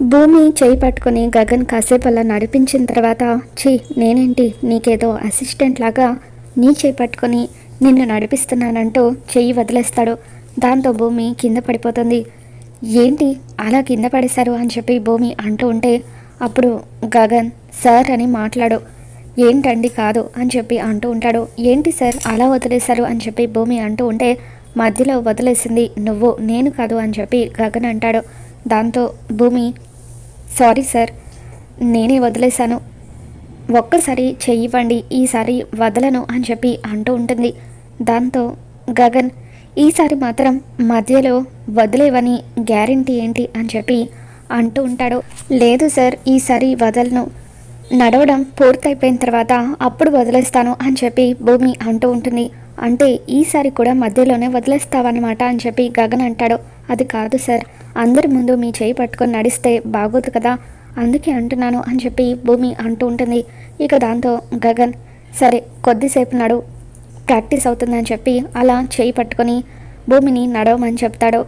భూమి చేయి పట్టుకొని గగన్ కాసేపు అలా నడిపించిన తర్వాత ఛీ నేనేంటి? నీకేదో అసిస్టెంట్ లాగా నీ చేయి పట్టుకొని నిన్ను నడిపిస్తున్నానంటూ చెయ్యి వదిలేస్తాడు. దాంతో భూమి కింద పడిపోతుంది. ఏంటి అలా కింద పడేశారు అని చెప్పి భూమి అంటూ ఉంటే అప్పుడు గగన్ సార్ అని మాట్లాడు. ఏంటండి కాదు అని చెప్పి అంటూ ఉంటాడు. ఏంటి సార్ అలా వదిలేశారు అని చెప్పి భూమి అంటూ ఉంటే మధ్యలో వదిలేసింది నువ్వు నేను కాదు అని చెప్పి గగన్ అంటాడు. దాంతో భూమి సారీ సార్ నేనే వదిలేశాను. ఒక్కసారి చెయ్యివ్వండి ఈసారి వదలను అని చెప్పి అంటూ ఉంటుంది. దాంతో గగన్ ఈసారి మాత్రం మధ్యలో వదిలేవని గ్యారంటీ ఏంటి అని చెప్పి అంటూ ఉంటాడు. లేదు సార్ ఈసారి వదలను. నడవడం పూర్తయిపోయిన తర్వాత అప్పుడు వదిలేస్తాను అని చెప్పి భూమి అంటూ ఉంటుంది. అంటే ఈసారి కూడా మధ్యలోనే వదిలేస్తావన్నమాట అని చెప్పి గగన్ అంటాడు. అది కాదు సార్. అందరి ముందు మీ చేయి పట్టుకొని నడిస్తే బాగోదు కదా. అందుకే అంటున్నాను అని చెప్పి భూమి అంటూ ఉంటుంది. ఇక దాంతో గగన్ సరే కొద్దిసేపు నడు. ప్రాక్టీస్ అవుతుందని చెప్పి అలా చేయి పట్టుకొని భూమిని నడవమని చెప్తాడు.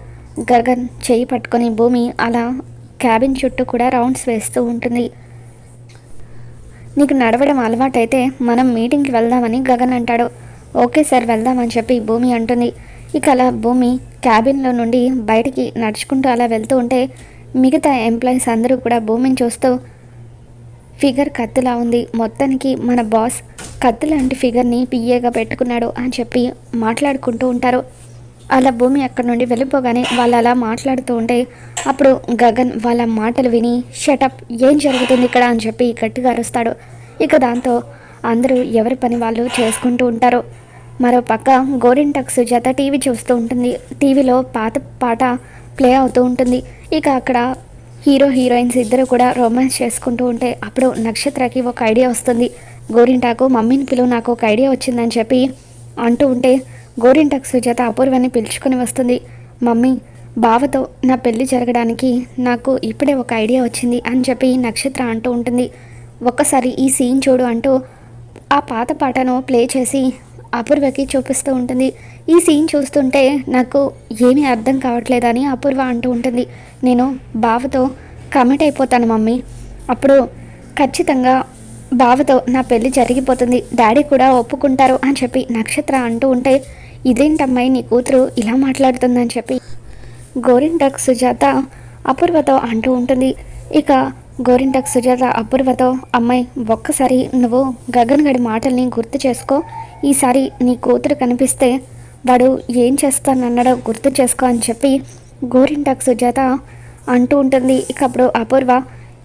గగన్ చేయి పట్టుకొని భూమి అలా క్యాబిన్ చుట్టూ కూడా రౌండ్స్ వేస్తూ ఉంటుంది. నీకు నడవడం అలవాటైతే మనం మీటింగ్కి వెళ్దామని గగన్ అంటాడు. ఓకే సార్ వెళ్దామని చెప్పి భూమి అంటుంది. ఇక అలా భూమి క్యాబిన్లో నుండి బయటికి నడుచుకుంటూ అలా వెళ్తూ ఉంటే మిగతా ఎంప్లాయీస్ అందరూ కూడా భూమిని చూస్తూ ఫిగర్ కత్తిలా ఉంది. మొత్తానికి మన బాస్ కత్తి లాంటి ఫిగర్ని పియ్యగా పెట్టుకున్నాడు అని చెప్పి మాట్లాడుకుంటూ ఉంటారు. అలా భూమి అక్కడ నుండి వెళ్ళిపోగానే వాళ్ళు అలా మాట్లాడుతూ ఉంటే అప్పుడు గగన్ వాళ్ళ మాటలు విని షటప్ ఏం జరుగుతుంది ఇక్కడ? అని చెప్పి గట్టిగా అరుస్తాడు. ఇక దాంతో అందరూ ఎవరి పని వాళ్ళు చేసుకుంటూ ఉంటారు. మరో పక్క గోరింటక్ సుజాత టీవీ చూస్తూ ఉంటుంది. టీవీలో పాత పాట ప్లే అవుతూ ఉంటుంది. ఇక అక్కడ హీరో హీరోయిన్స్ ఇద్దరు కూడా రొమాన్స్ చేసుకుంటూ ఉంటే అప్పుడు నక్షత్రకి ఒక ఐడియా వస్తుంది. గోరింటాకు మమ్మీని పిలువు నాకు ఒక ఐడియా వచ్చిందని చెప్పి అంటూ ఉంటే గోరింటాకు సుజాత అపూర్వాన్ని పిలుచుకొని వస్తుంది. మమ్మీ బావతో నా పెళ్ళి జరగడానికి నాకు ఇప్పుడే ఒక ఐడియా వచ్చింది అని చెప్పి నక్షత్ర అంటూ ఉంటుంది. ఒక్కసారి ఈ సీన్ చూడు అంటూ ఆ పాత పాటను ప్లే చేసి అపూర్వకి చూపిస్తూ ఉంటుంది. ఈ సీన్ చూస్తుంటే నాకు ఏమీ అర్థం కావట్లేదని అపూర్వ అంటూ ఉంటుంది. నేను బావతో కమిట్ అయిపోతాను మమ్మీ. అప్పుడు ఖచ్చితంగా బావతో నా పెళ్ళి జరిగిపోతుంది. డాడీ కూడా ఒప్పుకుంటారు అని చెప్పి నక్షత్ర అంటూ ఉంటే ఇదేంటమ్మాయి నీ కూతురు ఇలా మాట్లాడుతుందని చెప్పి? గోరింటక్ సుజాత అపూర్వతో అంటూ ఉంటుంది. ఇక గోరింటక్ సుజాత అపూర్వతో అమ్మాయి ఒక్కసారి నువ్వు గగన్ గడి మాటల్ని గుర్తు చేసుకో. ఈసారి నీ కూతురు కనిపిస్తే వాడు ఏం చేస్తానన్నాడో గుర్తు చేసుకో అని చెప్పి గోరింటాక్ సుజాత అంటూ ఉంటుంది. ఇక అప్పుడు అపూర్వ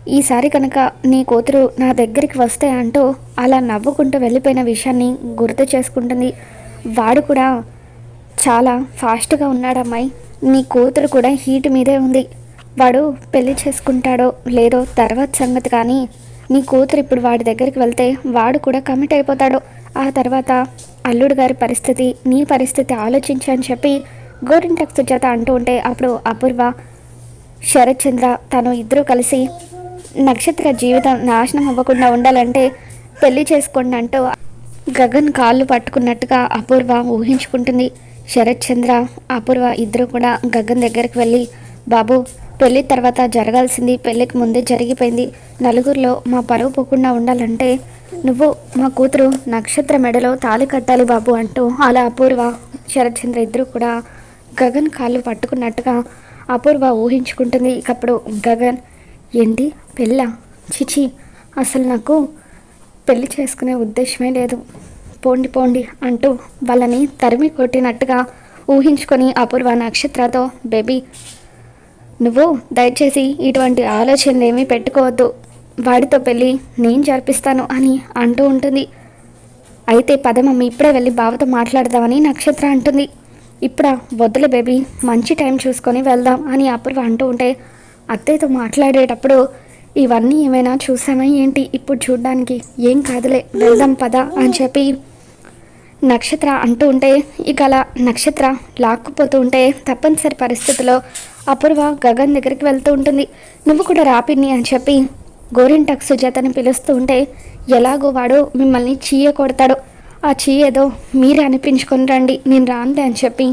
ఈసారి కనుక నీ కూతురు నా దగ్గరికి వస్తే అంటూ అలా నవ్వుకుంటూ వెళ్ళిపోయిన విషయాన్ని గుర్తు చేసుకుంటుంది. వాడు కూడా చాలా ఫాస్ట్గా ఉన్నాడమ్మాయి నీ కూతురు కూడా హీట్ మీదే ఉంది. వాడు పెళ్ళి చేసుకుంటాడో లేదో తర్వాత సంగతి కానీ నీ కూతురు ఇప్పుడు వాడి దగ్గరికి వెళ్తే వాడు కూడా కమిట్ అయిపోతాడు. ఆ తర్వాత అల్లుడు గారి పరిస్థితి నీ పరిస్థితి ఆలోచించి అని చెప్పి గోరింటక్ సుజాత అంటూ ఉంటే అప్పుడు అపూర్వ శరత్ చంద్ర తను ఇద్దరూ కలిసి నక్షత్ర జీవితం నాశనం అవ్వకుండా ఉండాలంటే పెళ్ళి చేసుకోండి అంటూ గగన్ కాళ్ళు పట్టుకున్నట్టుగా అపూర్వ ఊహించుకుంటుంది. శరత్ చంద్ర అపూర్వ ఇద్దరు కూడా గగన్ దగ్గరికి వెళ్ళి బాబు పెళ్ళి తర్వాత జరగాల్సింది పెళ్ళికి ముందే జరిగిపోయింది. నలుగురిలో మా పరువు పోకుండా ఉండాలంటే నువ్వు మా కూతురు నక్షత్ర మెడలో తాళి కట్టాలి బాబు అంటూ అలా అపూర్వ శరత్చంద్ర ఇద్దరు కూడా గగన్ కాళ్ళు పట్టుకున్నట్టుగా అపూర్వ ఊహించుకుంటుంది. ఇకప్పుడు గగన్ ఏంటి? పెళ్ళ? చిచి అసలు నాకు పెళ్ళి చేసుకునే ఉద్దేశమే లేదు. పోండి పోండి అంటూ వాళ్ళని తరిమి కొట్టినట్టుగా ఊహించుకొని అపూర్వ నక్షత్రతో బేబీ నువ్వు దయచేసి ఇటువంటి ఆలోచనలు ఏమీ పెట్టుకోవద్దు. వాడితో పెళ్ళి నేను జరిపిస్తాను అని అంటూ ఉంటుంది. అయితే పదమమ్మ ఇప్పుడే వెళ్ళి బావతో మాట్లాడదామని నక్షత్ర అంటుంది. ఇప్పుడా వద్దులే బేబీ మంచి టైం చూసుకొని వెళ్దాం అని అప్పుడు అంటూ ఉంటే అత్తయ్యతో మాట్లాడేటప్పుడు ఇవన్నీ ఏమైనా చూసామా ఏంటి? ఇప్పుడు చూడ్డానికి ఏం కాదులే వెళ్దాం పద అని చెప్పి నక్షత్ర అంటూ ఉంటే ఇక అలా నక్షత్ర లాక్కుపోతూ ఉంటే తప్పనిసరి పరిస్థితిలో అపూర్వ గగన్ దగ్గరికి వెళ్తూ ఉంటుంది. నువ్వు కూడా రాపిన్ని అని చెప్పి గోరింటక్ సుజాతని పిలుస్తూ ఉంటే ఎలాగో వాడు మిమ్మల్ని చీయ కొడతాడు. ఆ చీ ఏదో మీరే అనిపించుకొని రండి నేను రానులే అని చెప్పి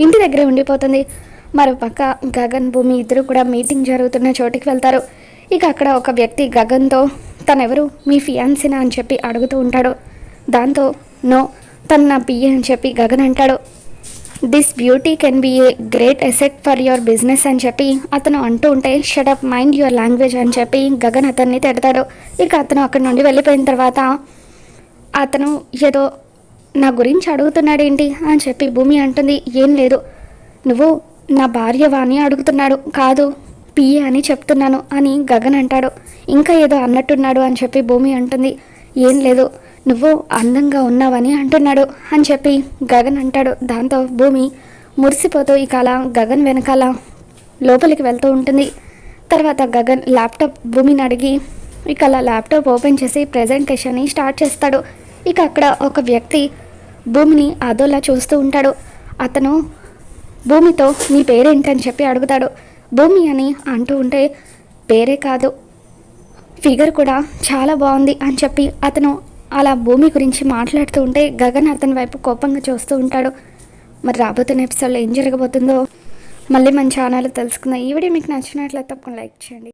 ఇంటి దగ్గరే ఉండిపోతుంది. మరోపక్క గగన్ భూమి ఇద్దరు కూడా మీటింగ్ జరుగుతున్న చోటికి వెళ్తారు. ఇక అక్కడ ఒక వ్యక్తి గగన్తో తనెవరు? మీ ఫియాన్సినా? అని చెప్పి అడుగుతూ ఉంటాడు. దాంతో నో తను నా పియ్య అని చెప్పి గగన్ అంటాడు. This beauty can be a great asset for your business అని చెప్పి అతను అంటూ ఉంటే షటప్ మైండ్ యువర్ లాంగ్వేజ్ అని చెప్పి గగన్ అతన్ని తిడతాడు. ఇక అతను అక్కడి నుండి వెళ్ళిపోయిన తర్వాత అతను ఏదో నా గురించి అడుగుతున్నాడు ఏంటి అని చెప్పి భూమి అంటుంది. ఏం లేదు. నువ్వు నా భార్యవా అని అడుగుతున్నాడు. కాదు పిఏ అని చెప్తున్నాను అని గగన్ అంటాడు. ఇంకా ఏదో అన్నట్టున్నాడు అని చెప్పి భూమి అంటుంది. ఏం లేదు. నువ్వు అందంగా ఉన్నావని అంటున్నాడు అని చెప్పి గగన్ అంటాడు. దాంతో భూమి మురిసిపోతూ ఇక అలా గగన్ వెనకాల లోపలికి వెళ్తూ ఉంటుంది. తర్వాత గగన్ ల్యాప్టాప్ భూమిని అడిగి ఇక అలా ల్యాప్టాప్ ఓపెన్ చేసి ప్రజెంటేషన్ని స్టార్ట్ చేస్తాడు. ఇక అక్కడ ఒక వ్యక్తి భూమిని అదోలా చూస్తూ ఉంటాడు. అతను భూమితో నీ పేరేంటని చెప్పి అడుగుతాడు. భూమి అని అంటూ ఉంటే పేరే కాదు. ఫిగర్ కూడా చాలా బాగుంది అని చెప్పి అతను అలా భూమి గురించి మాట్లాడుతూ ఉంటే గగన్ అతని వైపు కోపంగా చూస్తూ ఉంటాడు. మరి రాబోతున్న ఎపిసోడ్లో ఏం జరగబోతుందో మళ్ళీ మన ఛానల్ తెలుసుకుందాం. ఈ వీడియో మీకు నచ్చినట్లయితే తప్పకుండా లైక్ చేయండి.